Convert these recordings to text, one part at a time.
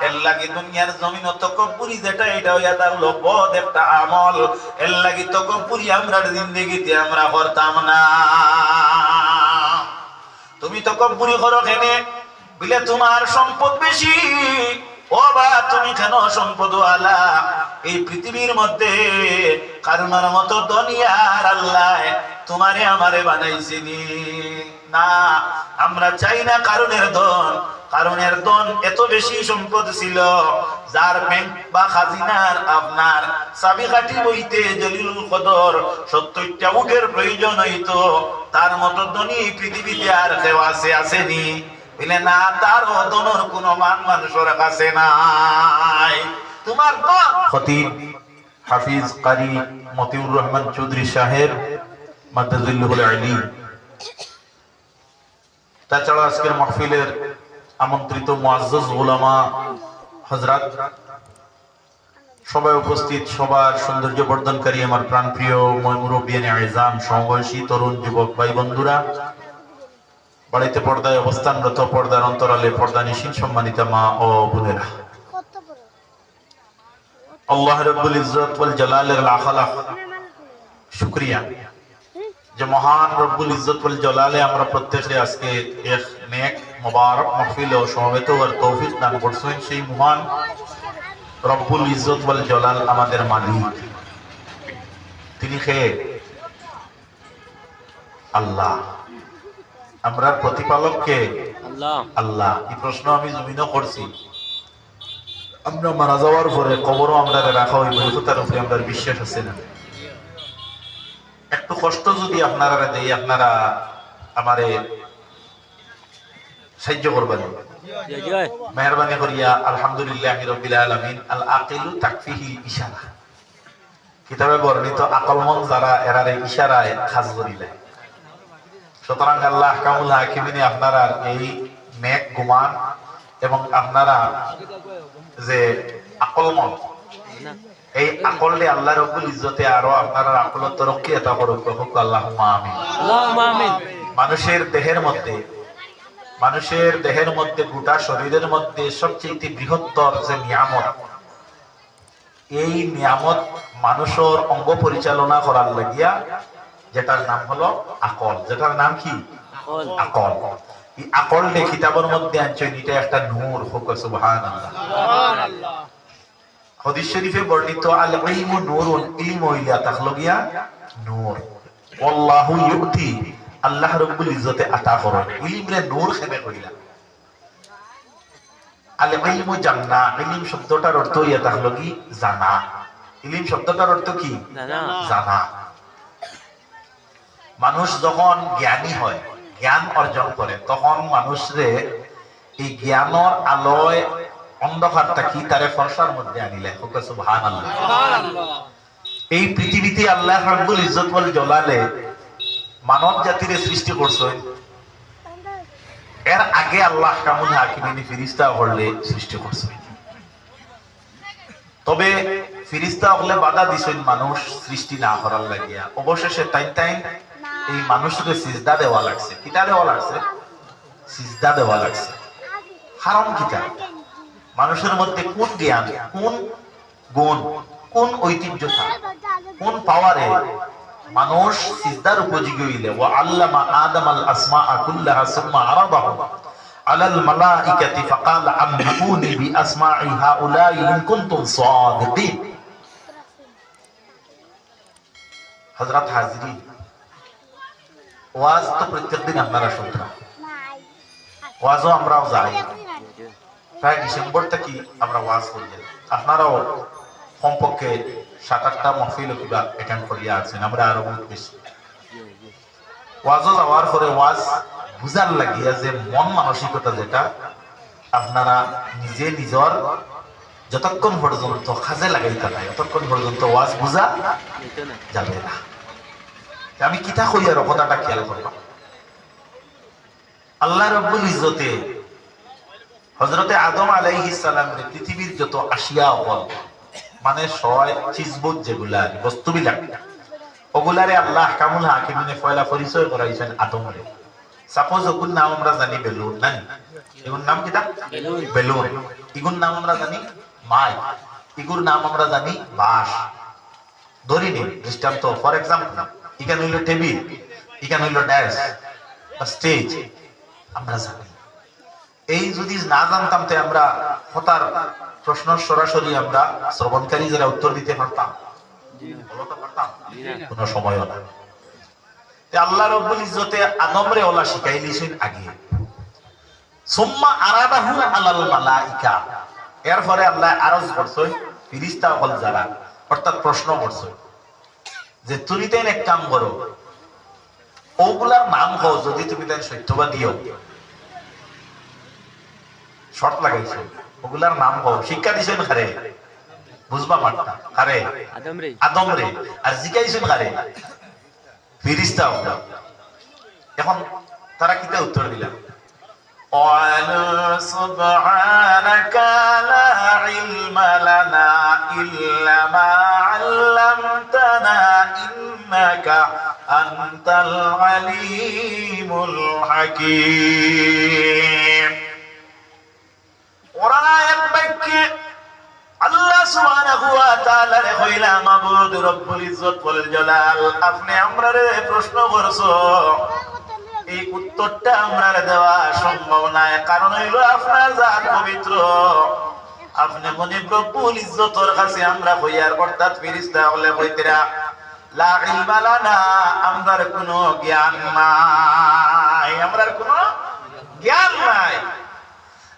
এর লাগি দুনিয়ার এটা আমল। আমরা করো কেনে? বিলে তোমার সম্পদ বেশি। ও বা, তুমি কেন সম্পদ আলা এই পৃথিবীর মধ্যে কারণের মতো দুনিয়ার আল্লাহ তোমারে আমারে বানাইছিনি। না, আমরা চাই না কারণের ধন। কারণের ধন এত বেশি সম্পদ ছিল, যার ব্যাংক বা খাজিনার আপনার চাবি কাঠি বইতে জলিলুল কদর সত্তরটা উটের প্রয়োজন হইতো। তার মতো ধনী পৃথিবীতে আর কেউ আছে, আসেনি। বলে, না তার ধনর কোনো মান মানুষের কাছে নাই। তোমার হাফিজ কারি মতিউর রহমান চৌধুরী সাহেব আলী। তাছাড়া আজকের মাহফিলের আমন্ত্রিত মুআজ্জাজ উলামা হযরত সবাই উপস্থিত, সবার সৌন্দর্য বর্ধনকারী আমার প্রাণপ্রিয় ময়মুরবিয়ানি আইজাম সমবয়সী তরুণ যুবক ভাই বন্ধুরা। বাড়িতে পর্দায় অবস্থানরত পর্দার অন্তরালে পর্দা নিশীন সম্মানিত মা ও বোনেরা। আল্লাহ রব্বুল ইজ্জত ওয়াল জালালের লাখালাখ শুকরিয়া। যে মহান রব্বুল ইজ্জত ওয়াল জালালে আমরা প্রত্যেকে আজকে এক নেক মোবারক মাহফিল ও সমবেত হওয়ার তৌফিক দান করছেন সেই মহান রব্বুল ইজ্জত ওয়াল জালাল আমাদের মালিক। তিনি কে? আল্লাহ। আমরা প্রতিপালক কে? আল্লাহ। আল্লাহ। এই প্রশ্ন আমি জমিনও করছি। আমরা মারা যাওয়ার পরে কবরও আমরা রাখা হইব তার উপরে আমরা বিশ্বাস আছে না? একটু কষ্ট যদি আপনারা দেই, আপনারা আমারে সাহায্য করবেন। মেহরবানি করিয়া, আলহামদুলিল্লাহ আলমিন আল আকিলু ইশারা। কিতাবে বর্ণিত আকলমন যারা, এরারে ইশারায় খাজ করিলে সুতরাং আল্লাহ কামুল হাকিমিনে আপনারা এই নেক গুমান এবং আপনারা যে আকলমন এই আকললে আল্লাহ রব্বুল ইজ্জতে আরও আপনারা আকল তরক্কি এটা করুক হোক আল্লাহ আমিন। মানুষের দেহের মধ্যে মানুষের দেহের মধ্যে গোটা শরীরের মধ্যে সবচেয়ে বৃহত্তর যে নিয়ামত এই নিয়ামত মানুষের অঙ্গ পরিচালনা করার লাগিয়া যেটার নাম হলো আকল। যেটার নাম কি? আকল। এই আকল নে কিতাবের মধ্যে আনছেন এটা একটা নূর হোক সুবহানাল্লাহ। হাদিস শরীফে বর্ণিত আল ইলমু নূরুন ইলম হইলা তাখলগিয়া নূর। আল্লাহু ইউতি আল্লাহ রাব্বুল ইজ্জতে আতা করেন। ইলমরে নূর খেবে কইলা। আল ইলমু জান্না ইলম শব্দটার অর্থ ইয়া তাখলগি জানা। ইলম শব্দটার অর্থ কি? জানা। জানা। মানুষ যখন জ্ঞানী হয় জ্ঞান অর্জন করে তখন মানুষরে এই জ্ঞানর আলোয় অন্ধকারটা কি তারে ফর্সার মধ্যে আনিলে? সুবহান এই পৃথিবীতে আল্লাহ রাব্বুল ইজ্জত ওয়াল জলালে মানব জাতির সৃষ্টি করছেন এর আগে আল্লাহ কামুল হাকিমিনী ফিরিস্তা হলে সৃষ্টি করছেন তবে ফিরিস্তা হলে বাধা দিছেন মানুষ সৃষ্টি না করার লাগিয়া। অবশেষে তাই তাই এই মানুষকে সিজদা দেওয়া লাগছে। কিটা দেওয়া লাগছে? সিজদা দেওয়া লাগছে। হারাম কিটা? মানুষের মধ্যে কোন জ্ঞান কোন গুণ কোন ঐতিহ্য কোন পাওয়ারে মানুষ সিজদার উপযোগী হইলে ও আল্লামা আদম আল আসমা আকুল্লাহ সুম্মা আরাদাহু আলাল মালাইকাতি ফাকাল আম্মুনি বি আসমাই হাউলাই ইন কুনতুম সাদিকিন। হযরত হাজরি ওয়াজ তো প্রত্যেকদিন আপনারা ওয়াজও আমরাও যাই। প্রায় ডিসেম্বর থেকে আমরা ওয়াজ করি আপনারাও কমপক্ষে সাত আটটা মহফিল কিবা অ্যাটেন্ড করিয়া আছেন, আমরা আরও বহুত বেশি। ওয়াজও যাওয়ার পরে ওয়াজ বুঝার লাগিয়া যে মন মানসিকতা যেটা, আপনারা নিজে নিজর যতক্ষণ পর্যন্ত কাজে লাগাইতে নাই ততক্ষণ পর্যন্ত ওয়াজ বুঝা যাবে না। আমি কিতা কই আর কথাটা খেয়াল করবা? আল্লাহ রব্বুল ইজ্জতে হজরতে আদম আলাইহিস সালামের পৃথিবীর যত আসিয়া হল মানে ছয় চিজবুত যেগুলা বস্তুবিলাক ওগুলারে আল্লাহ কামুল হাকিমিনে ফয়লা পরিচয় করাইছেন আদমরে। সাপোজ ওগুন নাম আমরা জানি বেলুন না এগুর নাম কিটা বেলুন। ইগুর নাম আমরা জানি মাই। ইগুর নাম আমরা জানি বাঁশ। ধরি নি দৃষ্টান্ত ফর এক্সাম্পল ইখানে হইল টেবিল ইখানে হইল ড্যাশ স্টেজ আমরা জানি। এই যদি না জানতাম তো আমরা হতার প্রশ্ন সরাসরি আমরা শ্রবণকারী যারা উত্তর দিতে পারতাম। পারতাম? কোনো সময়ও না। আল্লাহ রব্বুল ইজ্জতে আদমরে ওলা শিখাইলিছেন আগে। সুম্মা আরাদাহু আলাল মালাইকা। এরপরে আল্লাহ আরজ করছেন ফিরিস্তা হল যারা। অর্থাৎ প্রশ্ন করছেন যে তুমি তেন এক কাম করো ওগুলার নাম হও যদি তুমি তেন সত্যবাদীও শর্ত লাগাইছো ওগুলার নাম হও শিক্ষা দিছেন খারে বুঝবা মারতা খারে আদম রে আদম রে আর জিকাইছেন খারে ফিরিস্তা হল এখন তারা কিতা উত্তর দিলাম قالوا سبحانك لا علم لنا إلا ما علمتنا إنك أنت العليم الحكيم আল্লাহ সুবহানাহু ওয়া রে রব্বুল আপনি আমরারে প্রশ্ন করছ, এই উত্তরটা আমরা দেওয়া সম্ভব নয় কারণ হইল আপনার জাত পবিত্র। আপনি মনে প্রভুল ইজ্জতর কাছে আমরা হইয়ার অর্থাৎ ফিরিস্তা হলে হইতেরা লা ইলমা লানা, আমরার কোনো জ্ঞান নাই। আমরার কোনো জ্ঞান নাই।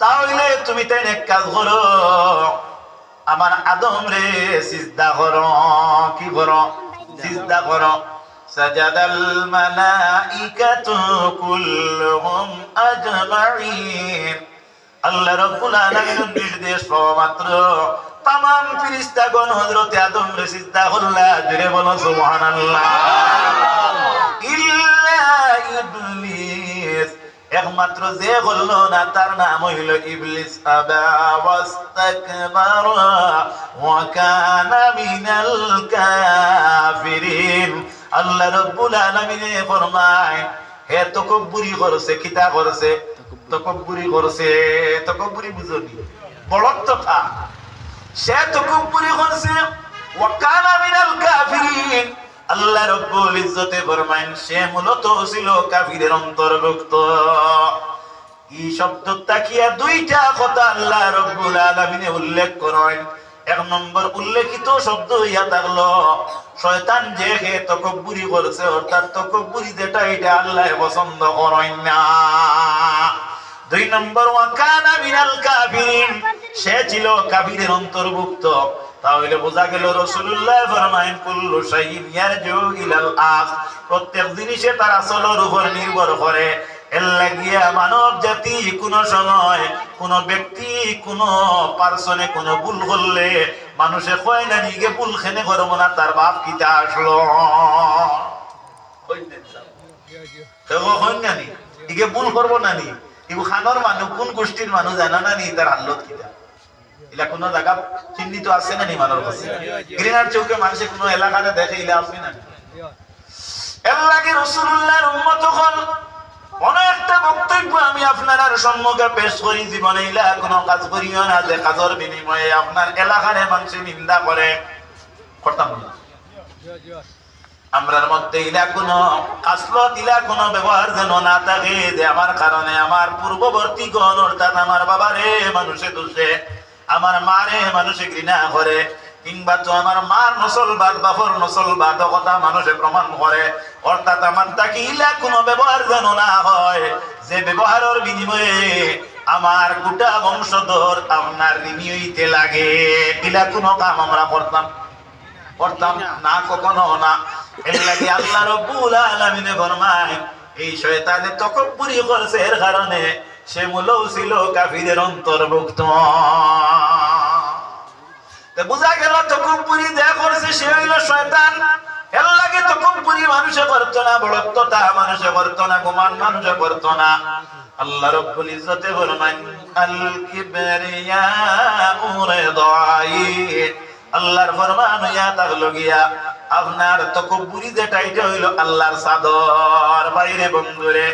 তাহলে তুমি তাই এক কাজ করো। আমার আদম রে, সিজদা করো। কি করো? সিজদা করো। সাজাদাল মালাইকাতু কুল্লুহুম আজমাইন আল্লাহ রাব্বুল আলামিনের নির্দেশ মাত্র তামাম ফেরেশতাগণ আদম রে সিজদা করলা। জোরে বলো, সুবহানাল্লাহ। ইল্লা ইবলিস একমাত্র যে বলল না, তার নাম হইল ইবলিস মিনাল কাফিরিন। আল্লাহ রাব্বুল আলামিন ফরমায়, হে তকব্বুরি করছে কিতা করছে, তকব্বুরি করছে, তকব্বুরি বুঝনি বড়ত্বটা সে তকব্বুরি করছে, ওয়া কানা মিনাল কাফিরিন। আল্লাহ রব্বুল ইজ্জতে ফরমাইন সে মূলত ছিল কাফিরের অন্তর্ভুক্ত। এই শব্দ তাকিয়া দুইটা কথা আল্লাহ রব্বুল আলামিনে উল্লেখ করেন। এক নম্বর উল্লেখিত শব্দ ইয়া থাকল শয়তান যে হে তকব্বুরি করছে, অর্থাৎ তকব্বুরি যেটা, এটা আল্লাহ পছন্দ করেন না। দুই নম্বর সে ছিল কাফিরের অন্তর্ভুক্ত। তাহলে বোঝা গেল রসুল্লাহ ফরমাইন কুল্লু শাইইন ইয়ারজু প্রত্যেক জিনিসে তার আসলের উপর নির্ভর করে। মানব জাতি কোন সময় কোন ব্যক্তি, কোন পার্সনে কোন ভুল করলে মানুষে কয় না নিগে ভুল খেনে করব না, তার বাপ কিতা আসলো? দেখো হয় না নি? ইগে ভুল করব না নি? ইগু খানোর মানুষ কোন গোষ্ঠীর মানুষ জানা না নি তার হাল্লত কিতা ইলা কোন জায়গা চিহ্নিত আছে না নি কাছে? গ্রিনার চৌকে মানুষে কোন এলাকাতে দেখে ইলা আছে না? এর রসুল্লাহর উম্মত হল বক্তব্য আমি আপনার সম্মুখে পেশ করি জীবনে ইলা কোনো কাজ করিও না যে কাজের বিনিময়ে আপনার এলাকার মানুষে নিন্দা করে করতাম না আমরার মধ্যে ইলা কোনো আসলত ইলা কোনো ব্যবহার যেন না থাকে যে আমার কারণে আমার পূর্ববর্তী গণ, অর্থাৎ আমার বাবারে মানুষে দোষে, আমার মারে মানুষে ঘৃণা করে, কিংবা তো আমার মার নসলবাদ, বাপর নসলবাদ কথা মানুষে প্রমাণ করে, অর্থাৎ আমার তাকে ইলা কোনো ব্যবহার যেন না হয়, যে ব্যবহারের বিনিময়ে আমার গোটা বংশধর আপনার ঋণী হইতে লাগে। ইলা কোনো কাম আমরা করতাম। করতাম না, কখনো না। এর লাগে আল্লাহ রব্বুল আলামিনে ফরমায়, এই শয়তানে তকব্বুরি করছে এর কারণে সে মূলও ছিল কাফিরের অন্তর্ভুক্ত। বুঝা গেল তকব্বুরি যা করছে সে হইল শয়তান। এর লাগে তকব্বুরি মানুষে করতো না বড়ত্বতা মানুষে করতো না, গুমান মানুষে করতো না। আল্লাহ রব্বুল ইজ্জতে আল কিবরিয়া আল্লাহর ফরমান হইয়া থাকল গিয়া। আপনার তকব্বুরি যেটা, এটা হইল আল্লাহর সাদর বাইরে বন্ধুরে,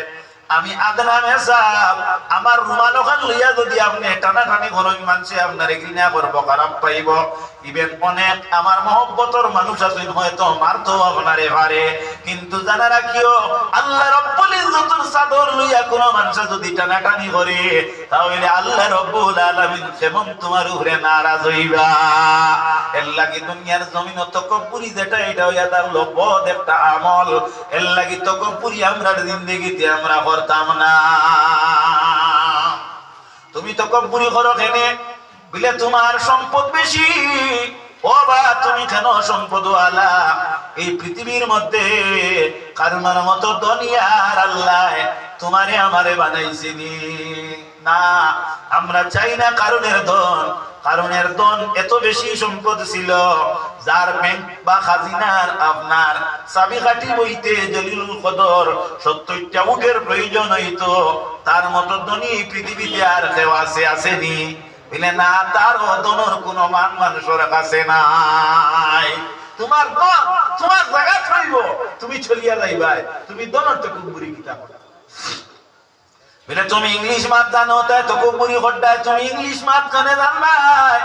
আমি আদনামে সাহ আমার রুমাল ওখান লইয়া যদি আপনি টানাটানি করেন মানুষে আপনার ঘৃণা করব, খারাপ পাইব। ইভেন অনেক আমার মহব্বতর মানুষ আছেন, হয়তো মারতো আপনারে পারে কিন্তু জানা রাখিও, আল্লাহ রব্বুল ইজ্জতের চাদর লইয়া কোন মানুষ যদি করে, তাহলে আল্লাহ রব্বুল আলামিন কেমন তোমার উপরে নারাজ হইবা। এর লাগি দুনিয়ার জমিন যেটা, এটা হইয়া তার লবদ একটা আমল। এর লাগি আমরা জিন্দেগিতে আমরা করতাম না। তুমি তকব্বুরি করো কেনে? বিলে, তোমার সম্পদ বেশি। ও বা, তুমি কেন সম্পদ আলা এই পৃথিবীর মধ্যে কারণের মতো দুনিয়ার আল্লাহ তোমারে আমারে বানাইছিনি না। আমরা চাই না কারণের ধন। কারণের এত বেশি সম্পদ ছিল, যার ব্যাংক বা খাজিনার আপনার চাবিকাঠি বইতে জলিলুল কদর উঠের প্রয়োজন হইতো। তার মতো ধনী পৃথিবীতে আর কেউ আছে, আসেনি। বলে, না তার কোনো মান মানুষের কাছে নাই। তোমার তোমার জায়গা তুমি চলিয়া যাইবাই, তুমি দনর তো কিতাব বলে, তুমি ইংলিশ মাত জানো, তাই তো খুব হড্ডায়, তুমি ইংলিশ মাত কানে জানবাই।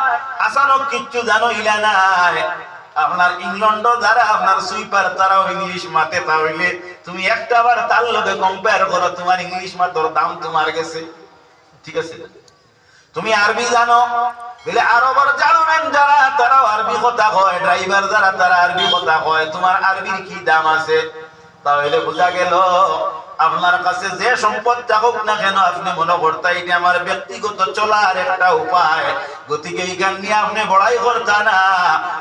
আসানো কিচ্ছু জানো ইলা নাই। আপনার ইংল্যান্ড যারা, আপনার সুইপার, তারাও ইংলিশ মাতে তাহলে তুমি একটা বার তার লগে কম্পেয়ার করো, তোমার ইংলিশ মাতর দাম তোমার গেছে। ঠিক আছে? তুমি আরবি জানো? বলে, আরবর জানবেন যারা? তারাও আরবি কথা কয়, ড্রাইভার যারা, তারা আরবি কথা কয়। তোমার আরবির কি দাম আছে? তাহলে বোঝা গেল আপনার কাছে যে সম্পদ থাকুক না কেন, আপনি মনে করতে এটা আমার ব্যক্তিগত চলার একটা উপায়। গতিকে এইখান নিয়ে আপনি বড়াই করতা না।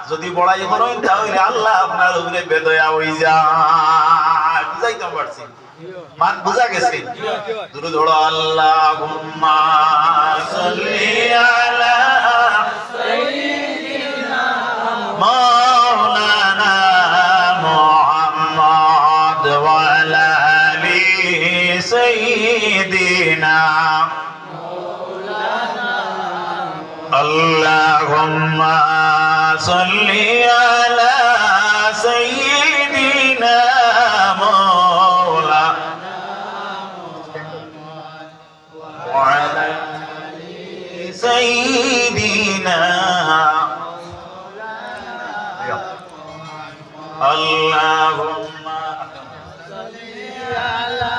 যদি বড়াই করেন তাহলে আল্লাহ আপনার উপরে বেদয়া হয়ে যায় বুঝাইতে পারছি। মান বুঝা গেছে? দুরুদ হলো আল্লাহ মাওলানা سيدنا اللهم صل على سيدنا مولانا وعلى سيدنا اللهم صل على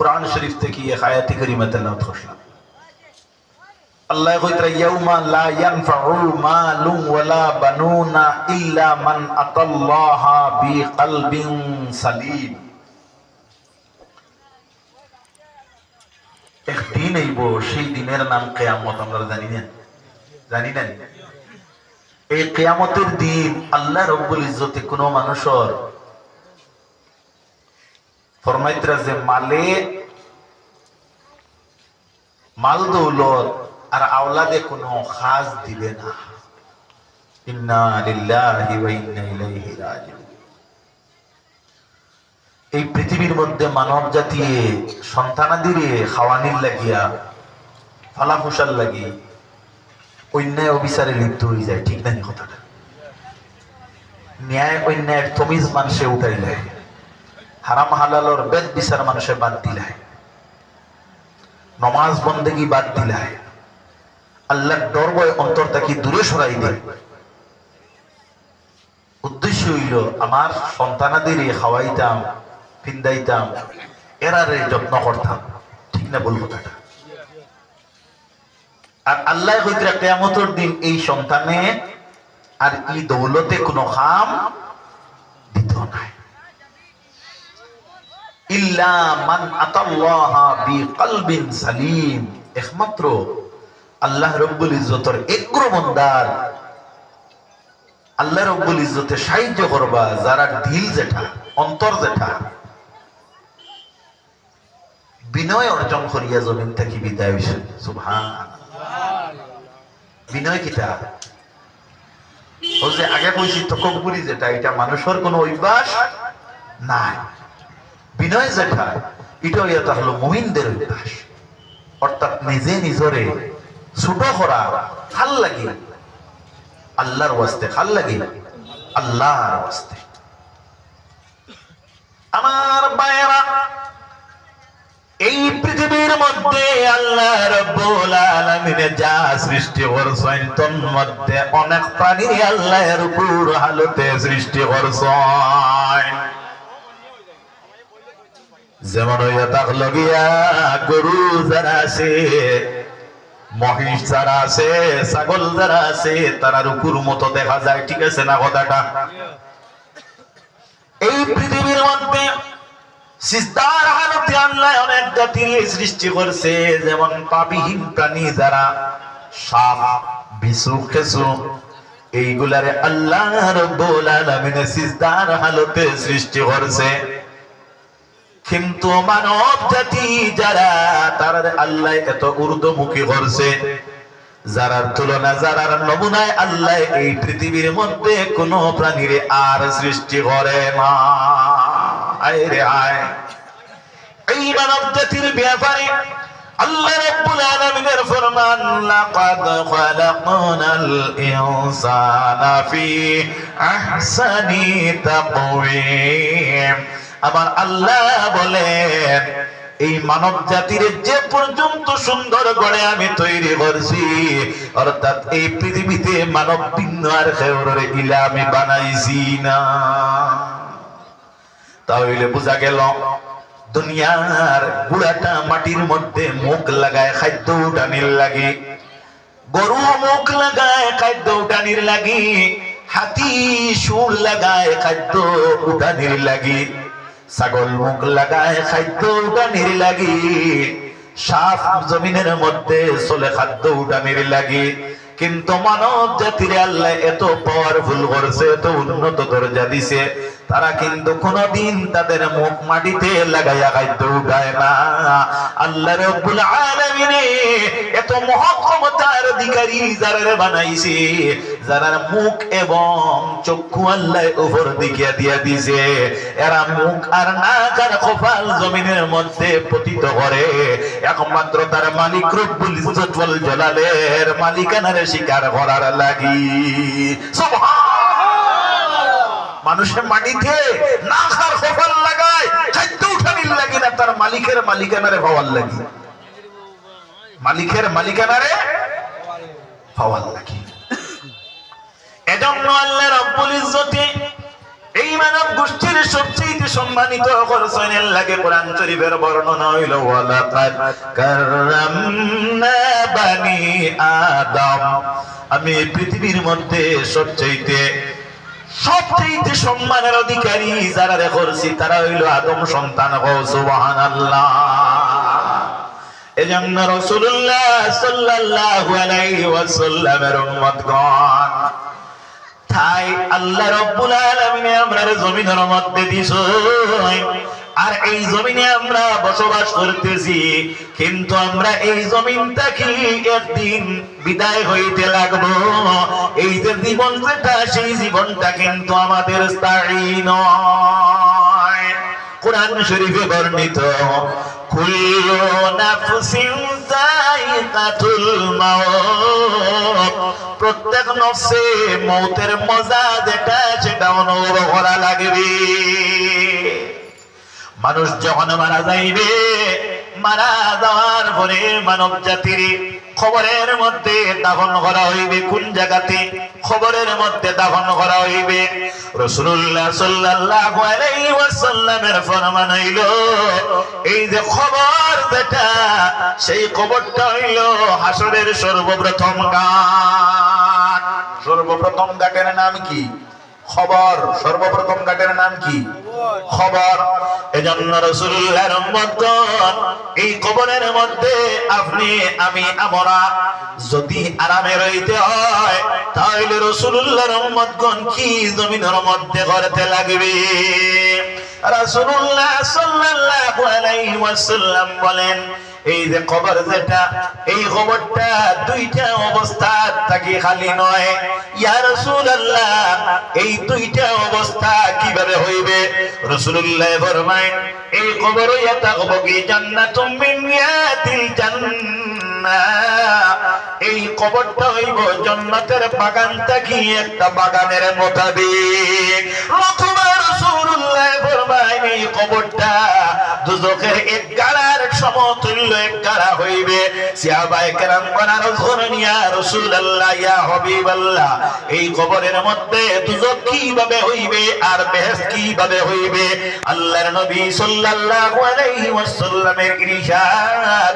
কোরআন শরীফ থেকে এক আয়াতি করিমা তেলাওয়াত করলাম একদিন আইব সেই নাম জানি জানি এই কেয়ামতের দিন আল্লাহ রব্বুল ইজ্জতে কোনো মানুষের ফরমাইতরা যে মালে মাল দৌলত আর আওলাদে কোনো খাস দিবে না এই পৃথিবীর মধ্যে মানব জাতি সন্তানাদিরে খাওয়ানির লাগিয়া ফালা ফুসার লাগি, অন্যায় অবিচারে লিপ্ত হয়ে যায়, ঠিক না নি কথাটা। ন্যায় অন্যায়ের তমিজ মানুষে উঠাইলে। হারাম হালালর বেদ বিচার মানুষে বাদ দিলায়। নমাজ বন্দেগি বাদ দিলায়। আল্লাহর ডর ভয় অন্তর থাকি দূরে সরাই দেয়। উদ্দেশ্য হইল, আমার সন্তানাদের খাওয়াইতাম ফিন্দাইতাম এরারে যত্ন করতাম। ঠিক না বলব কথাটা? আর আল্লাহ হইতে কেয়ামতর দিন এই সন্তানে আর এই দৌলতে কোনো খাম দিত নাই। একমাত্র আল্লাহ রব্বুল বন্দার। আল্লাহ রব্বুল সাহায্য করবা, যারা যেটা অন্তর যেটা বিনয় অর্জন করিয়া জমিন থেকে বিদায় বিনয় কিতা? ও যে আগে কইছি তকব্বুরি যেটা, এটা মানুষের কোনো অভ্যাস নাই। বিনয় যেটা এটা এটা হলো মুমিনদের অভ্যাস। অর্থাৎ নিজে নিজরে ছোট করা ভালো লাগে। আল্লাহর ওয়াস্তে ভালো লাগে। আল্লাহর ওয়াস্তে আমার বায়রা এই পৃথিবীর মধ্যে আল্লাহ রব্বুল আলামিন যা সৃষ্টি করছেন তোর মধ্যে অনেক প্রাণী আল্লাহর উপর হালতে সৃষ্টি করছেন যেমন গরু যারা আছে, মহিষ যারা আছে, ছাগল যারা আছে তারা রুকুর মতো দেখা যায়, ঠিক আছে না কথাটা? এই পৃথিবীর মধ্যে হালতে আল্লাহ অনেক জাতির সৃষ্টি করছে, যেমন পাবিহীন প্রাণী যারা সাপ, বিছু খেসু এইগুলারে আল্লাহ রব্বুল আলামিন সিজদার হালতে সৃষ্টি করছে। কিন্তু মানব জাতি যারা তারা আল্লাহ এত ঊর্ধ্বমুখী করছে। যারার তুলনা, যারার নমুনায় আল্লাহ এই পৃথিবীর মধ্যে কোন প্রাণীরে আর সৃষ্টি করে না। এই মানব জাতির ব্যাপারে আল্লাহ আবার আল্লাহ বলেন, এই মানব জাতির যে পর্যন্ত সুন্দর গড়ে আমি তৈরি করছি, অর্থাৎ এই পৃথিবীতে মানব ভিন্ন আর খেউরের ইলা আমি বানাইছি না। তাহলে বোঝা গেল, দুনিয়ার গুড়াটা মাটির মধ্যে মুখ লাগায় খাদ্য উঠানির লাগে, গরু মুখ লাগায় খাদ্য উঠানির লাগি, হাতি, সুর লাগায় খাদ্য উঠানির লাগি। ছাগল মুখ লাগায় খাদ্য উঠানির লাগি সাপ জমিনের মধ্যে চলে খাদ্য উঠানির লাগি কিন্তু মানব জাতির আল্লাহ এত পাওয়ারফুল করছে, এত উন্নত দরজা দিছে, তারা কিন্তু কোনদিন তাদের মুখ মাটিতে লাগাইয়া খাদ্য উঠায় না। আল্লাহ রব্বুল আলামিন এত মহক্ষমতার অধিকারী যারা বানাইছে যারা মুখ এবং চক্ষু আল্লাহ উপর দিকে দিয়া দিছে, এরা মুখ আর নাক আর কপাল জমিনের মধ্যে পতিত করে। একমাত্র তার মালিক রব্বুল ইজ্জত ওয়াল জালালের মালিকানার শিকার করার লাগি। মানুষের মাটিতে না খার কপাল লাগায়, খাদ্য উঠানির লাগি না, তার মালিকের মালিকানারে পাওয়ার লাগি। মালিকের মালিকানারে পাওয়ার লাগি। এজন্য আল্লাহ রব্বুল ইজ্জতে এই মানব গোষ্ঠীর সবচেয়ে সম্মানিত করছেন। লাগে কোরআন শরীফের বর্ণনা হইল ওয়ালাকাদ কাররামনা বানি আদম। আমি পৃথিবীর মধ্যে সবচেয়ে সবচেয়ে সম্মানের অধিকারী যারা করছি তারা হইল আদম সন্তান। হো সুবহানাল্লাহ। এজন্য রাসূলুল্লাহ সাল্লাল্লাহু আলাইহি ওয়াসাল্লামের উম্মতগণ তাই আল্লাহ রব্বুল আলামিন আমরা জমিনের মধ্যে দিছ আর এই জমিনে আমরা বসবাস করতেছি, কিন্তু আমরা এই জমিনটাকে একদিন বিদায় হইতে লাগবো? এই যে জীবন যেটা, সেই জীবনটা কিন্তু আমাদের স্থায়ী নয়। কোরআন শরীফে বর্ণিত, কুল্লু নাফসিন প্রত্যেক নফসে মৌতের মজা যেটা, সেটা অনুভব করা লাগবে। মানুষ যখন মারা যাইবে, মারা যাওয়ার পরে মানব জাতির খবরের মধ্যে দাফন করা হইবে কোন জায়গাতে? খবরের মধ্যে দাফন করা হইবে। রাসূলুল্লাহ সাল্লাল্লাহু আলাইহি ওয়াসাল্লামের ফরমান হইল, এই যে খবর যেটা, সেই খবরটা হইল হাসরের সর্বপ্রথম গান। সর্বপ্রথম গাটের নাম কি? খবর, সর্বপ্রথম গাটের নাম কি? খবর। এজন্য রসুল্লাহর উম্মতগণ, এই কবরের মধ্যে আপনি, আমি, আমরা যদি আরামে রইতে হয়, তাহলে রসুল্লাহর উম্মতগণ কি জমিনের মধ্যে করতে লাগবে? রাসূলুল্লাহ সাল্লাল্লাহু আলাইহি ওয়াসাল্লাম বলেন এই যে কবর যেটা, এই কবরটা দুইটা অবস্থা থাকি খালি নয়। ইয়া রাসূলুল্লাহ, এই দুইটা অবস্থা কীভাবে হইবে? রাসূলুল্লাহ ফরমায়, এই কবর ইয়া হব কি জান্নাতুম মিন ইয়াতিল জান্নাহ এই কবরটা হইব জান্নাতের বাগান থাকি একটা বাগানের মোতাবেক। এই কবরের মধ্যে দুজক কীভাবে হইবে আর বেহেশত কীভাবে হইবে? আল্লাহর নবী সাল্লাল্লাহু আলাইহি ওয়াসাল্লামের ইরশাদ